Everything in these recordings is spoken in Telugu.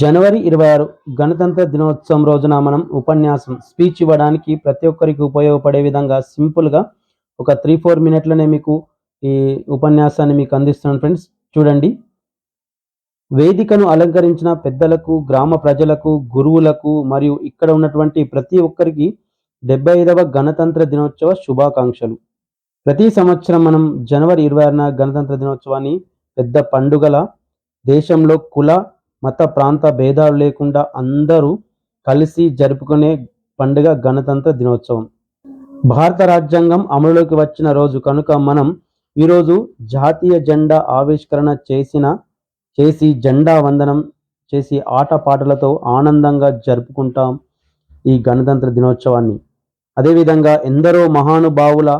జనవరి ఇరవై ఆరు గణతంత్ర దినోత్సవం రోజున మనం ఉపన్యాసం స్పీచ్ ఇవ్వడానికి ప్రతి ఒక్కరికి ఉపయోగపడే విధంగా సింపుల్గా ఒక త్రీ ఫోర్ మినిట్లనే మీకు ఈ ఉపన్యాసాన్ని మీకు అందిస్తున్నాను ఫ్రెండ్స్. చూడండి. వేదికను అలంకరించిన పెద్దలకు గ్రామ ప్రజలకు గురువులకు మరియు ఇక్కడ ఉన్నటువంటి ప్రతి ఒక్కరికి డెబ్బై ఐదవ గణతంత్ర దినోత్సవ శుభాకాంక్షలు. ప్రతి సంవత్సరం మనం జనవరి ఇరవై ఆరున గణతంత్ర దినోత్సవాన్ని పెద్ద పండుగల దేశంలో కుల మత ప్రాంత భేదాలు లేకుండా అందరూ కలిసి జరుపుకునే పండుగ గణతంత్ర దినోత్సవం. భారత రాజ్యాంగం అమలులోకి వచ్చిన రోజు కనుక మనం ఈరోజు జాతీయ జెండా ఆవిష్కరణ చేసిన చేసి జెండా వందనం చేసి ఆటపాటలతో ఆనందంగా జరుపుకుంటాం ఈ గణతంత్ర దినోత్సవాన్ని. అదేవిధంగా ఎందరో మహానుభావుల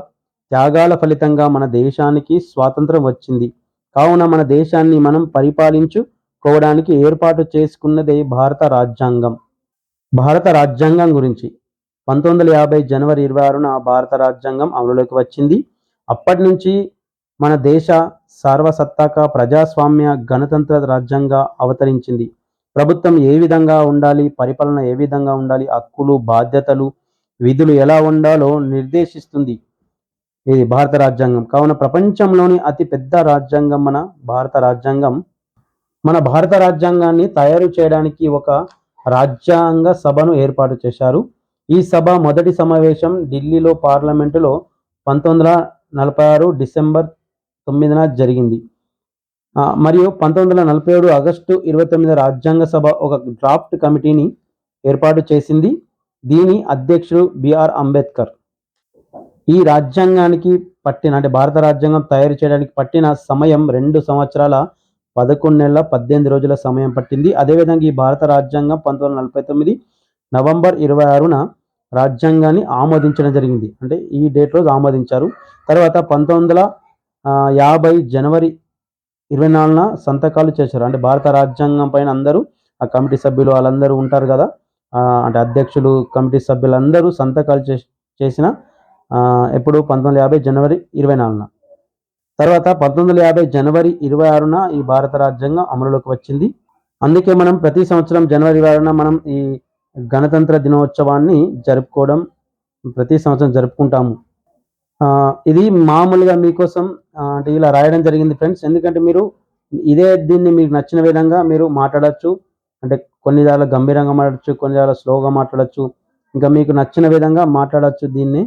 త్యాగాల ఫలితంగా మన దేశానికి స్వాతంత్రం వచ్చింది. కావున మన దేశాన్ని మనం పరిపాలించు కోవడానికి ఏర్పాటు చేసుకున్నదే భారత రాజ్యాంగం. భారత రాజ్యాంగం గురించి పంతొమ్మిది వందల యాభై జనవరి ఇరవై ఆరున భారత రాజ్యాంగం అమలులోకి వచ్చింది. అప్పటి నుంచి మన దేశ సార్వసత్తాక ప్రజాస్వామ్య గణతంత్ర రాజ్యంగా అవతరించింది. ప్రభుత్వం ఏ విధంగా ఉండాలి పరిపాలన ఏ విధంగా ఉండాలి హక్కులు బాధ్యతలు విధులు ఎలా ఉండాలో నిర్దేశిస్తుంది ఇది భారత రాజ్యాంగం. కావున ప్రపంచంలోని అతి పెద్ద రాజ్యాంగం మన భారత రాజ్యాంగం. మన భారత రాజ్యాంగాన్ని తయారు చేయడానికి ఒక రాజ్యాంగ సభను ఏర్పాటు చేశారు. ఈ సభ మొదటి సమావేశం ఢిల్లీలో పార్లమెంటులో పంతొమ్మిది వందల నలభై ఆరు డిసెంబర్ తొమ్మిదిన జరిగింది. మరియు పంతొమ్మిది వందల నలభై ఏడు ఆగస్టు ఇరవై తొమ్మిది రాజ్యాంగ సభ ఒక డ్రాఫ్ట్ కమిటీని ఏర్పాటు చేసింది. దీని అధ్యక్షుడు బిఆర్ అంబేద్కర్. ఈ రాజ్యాంగానికి పట్టిన అంటే భారత రాజ్యాంగం తయారు చేయడానికి పట్టిన సమయం రెండు సంవత్సరాల పదకొండు నెలల పద్దెనిమిది రోజుల సమయం పట్టింది. అదేవిధంగా ఈ భారత రాజ్యాంగం పంతొమ్మిది వందల నలభై తొమ్మిది నవంబర్ ఇరవై ఆరున రాజ్యాంగాన్ని ఆమోదించడం జరిగింది. అంటే ఈ డేట్ రోజు ఆమోదించారు. తర్వాత పంతొమ్మిది వందల యాభై జనవరి ఇరవై నాలుగున సంతకాలు చేశారు. అంటే భారత రాజ్యాంగం పైన అందరూ ఆ కమిటీ సభ్యులు వాళ్ళందరూ ఉంటారు కదా అంటే అధ్యక్షులు కమిటీ సభ్యులందరూ సంతకాలు చేసిన ఎప్పుడు? పంతొమ్మిది వందల యాభై జనవరి ఇరవై నాలుగున. తర్వాత పంతొమ్మిది వందల యాభై జనవరి ఇరవై ఆరున ఈ భారత రాజ్యాంగం అమలులోకి వచ్చింది. అందుకే మనం ప్రతి సంవత్సరం జనవరి ఆరున మనం ఈ గణతంత్ర దినోత్సవాన్ని జరుపుకోవడం ప్రతి సంవత్సరం జరుపుకుంటాము. ఇది మామూలుగా మీకోసం అంటే ఇలా రాయడం జరిగింది ఫ్రెండ్స్. ఎందుకంటే మీరు ఇదే దీన్ని మీకు నచ్చిన విధంగా మీరు మాట్లాడచ్చు. అంటే కొన్ని దాని గంభీరంగా మాట్లాడచ్చు కొన్ని దాని స్లోగా మాట్లాడచ్చు. ఇంకా మీకు నచ్చిన విధంగా మాట్లాడచ్చు దీన్ని.